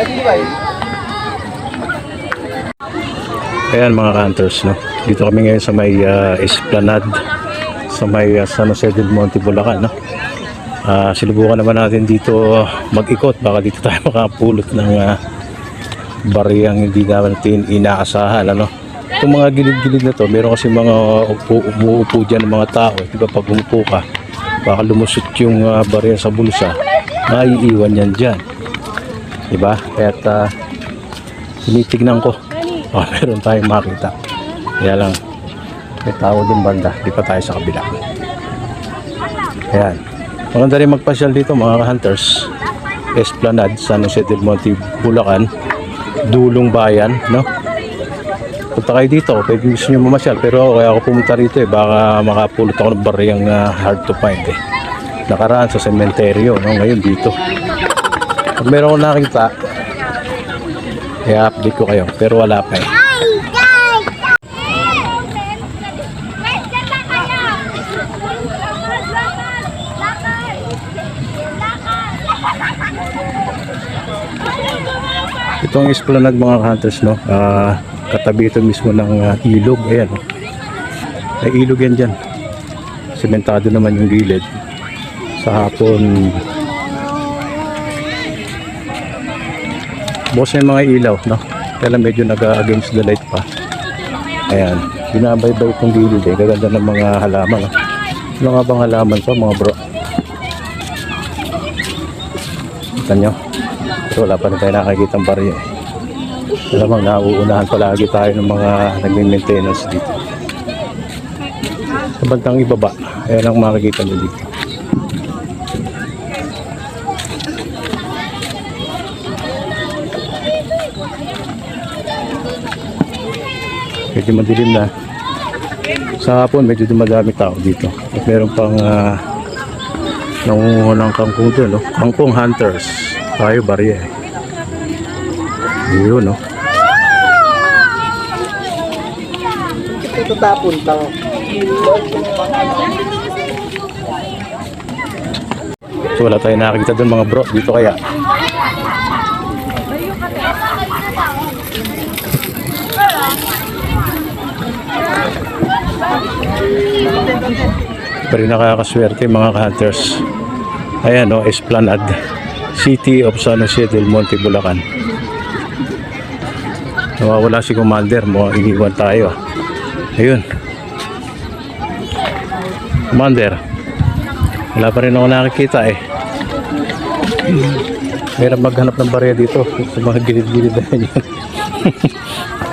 Ay, di ba? Ayan mga hunters, no? Dito kami ngayon sa may uh, Esplanade sa may uh, San Jose del Monte, Bulacan, no? Ah, sinubukan naman natin dito mag-ikot. Baka dito tayo makapulot ng uh, bariyang hindi natin inaasahan ano? Itong mga gilid-gilid na to meron kasi mga upo, umuupo dyan ng mga tao di ba pag umupo ka baka lumusot yung uh, bariya sa bulsa maiiwan yan dyan. Di ba? Kaya uh, tinitignan ko oh, meron tayong makita. Kaya lang may tao din banda. Di pa tayo sa kabila. Ayan. Maganda rin magpasyal dito mga hunters Esplanade San Jose del Monte Bulacan. Dulong Bayan no? Punta kayo dito. Pwede gusto nyo mamasyal. Pero kaya ako pumunta rito eh. Baka makapulot ako ng bariyang uh, hard to find eh. Nakaraan sa sementeryo no? Ngayon dito. Pag meron akong nakita kaya update ko kayo pero wala pa eh Itong esplanade mga hunters no, ah, katabi ito mismo ng ah, ilog. Ayan. May ilog yan dyan. Sementado naman yung gilid. Sa hapon, boss may mga ilaw, no? Kaya medyo nag-against the light pa. Ayan. Binabaybay itong gilid eh. Gaganda ng mga halaman. No? Ano nga bang halaman to mga bro? Kita nyo? Pero wala pa rin tayo nakakita ng barya eh. Alamang nauunahan palagi tayo ng mga nagme-maintenance dito. Sa ibaba, ayan ang makikita nyo dito. Medyo madilim na. Sa hapon, medyo dumadami tao dito. At meron pang uh, nangunguha ng kangkong doon, no? Kangkong hunters. Tayo, barya eh. Yun, no? Ito tapon tao. So, wala tayong nakakita doon mga bro. Dito kaya. Pero nakakaswerte mga hunters. Ayan no, Esplanade. City of San Jose del Monte, Bulacan. Nawawala si Commander mo, iniwan tayo. Ayun. Commander. Wala pa rin ako nakikita eh. Meron maghanap ng barya dito sa mga gilid-gilid na yan.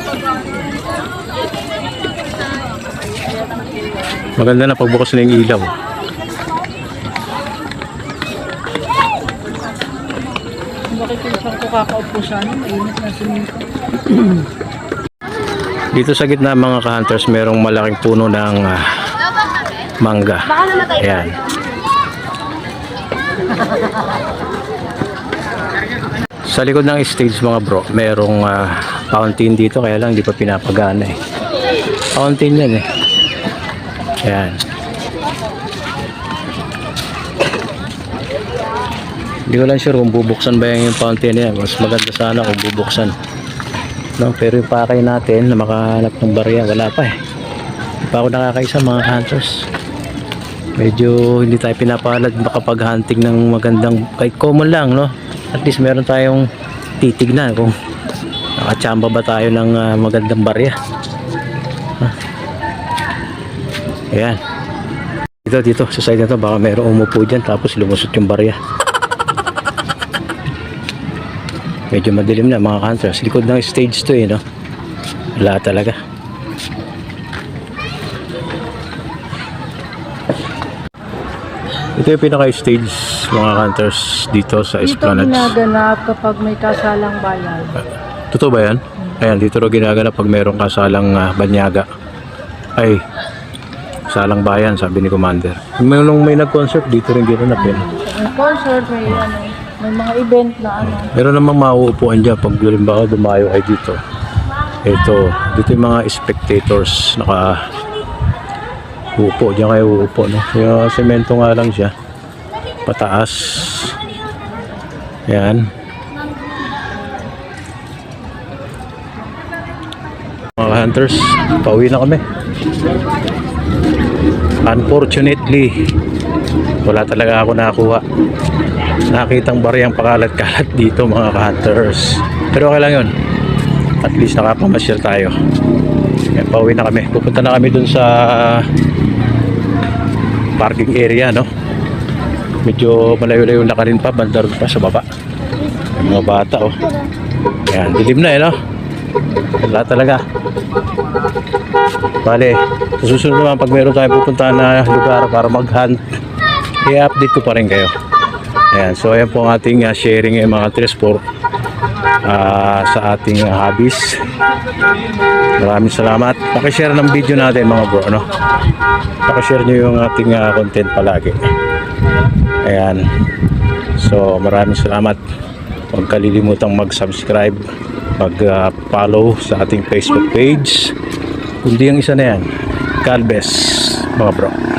Maganda na pagbukas na yung ilaw. Nakikita ko kakaupo siya. Mainit na siminto. Dito sa gitna mga ka-hunters, merong malaking puno ng ah, mangga. Ayan. Sa likod ng stage mga bro, merong ah, fountain dito kaya lang di pa pinapagana eh. Fountain yan eh. Ayan. Hindi ko lang sure kung bubuksan ba yung fountain na yan. Mas maganda sana kung bubuksan. No, pero yung pakay natin na makahanap ng barya, wala pa eh. Hindi pa ako nakakaisa mga hunters. Medyo hindi tayo pinapalad makapag-hunting ng magandang, kahit common lang, no? At least meron tayong titignan kung nakachamba ba tayo ng ah, magandang barya. Huh? Ayan. Dito, dito, sa side na to, baka meron umupo dyan tapos lumusot yung barya. Medyo madilim na mga hunters. Likod ng stage to eh, no? Wala talaga. Ito yung pinaka-stage mga hunters dito sa Dito Esplanade. ginaganap kapag may kasalang bayan. Totoo ba yan? Ayan, dito rin ginagana pag meron kasalang ah, banyaga. Ay, salang bayan, sabi ni Commander. May, nung may nag-concert, dito rin ginanap yun. May concert, may ano, may mga event na ano. Meron namang mauupuan dyan pag halimbawa dumayo ay dito. Ito, dito yung mga spectators naka upo. Diyan kayo uupo. No? Yung semento nga lang siya. Pataas. Yan. Mga hunters, pauwi na kami. Unfortunately, wala talaga ako nakakuha nakitang bariyang pakalat-kalat dito mga ka-hunters. Pero okay lang yun. At least nakapamasyal tayo. Yan, pauwi na kami. Pupunta na kami dun sa parking area, no? Medyo malayo-layo na rin pa, banda rin pa sa baba. Yung mga bata, oh. Yan, dilim na eh, no? Wala talaga. Bale, sa susunod naman pag meron tayong pupuntahan na lugar para mag-hunt, i-update ko pa rin kayo. Ayan, so ayan po ang ating uh, sharing ng mga transport ah, sa ating uh, hobbies. Maraming salamat. Pakishare ng video natin mga bro, no? Pakishare nyo yung ating ah, content palagi. Ayan. So, maraming salamat. Huwag kalilimutang mag-subscribe, mag-follow sa ating Facebook page. Kundi ang isa na yan, Calbes, mga bro.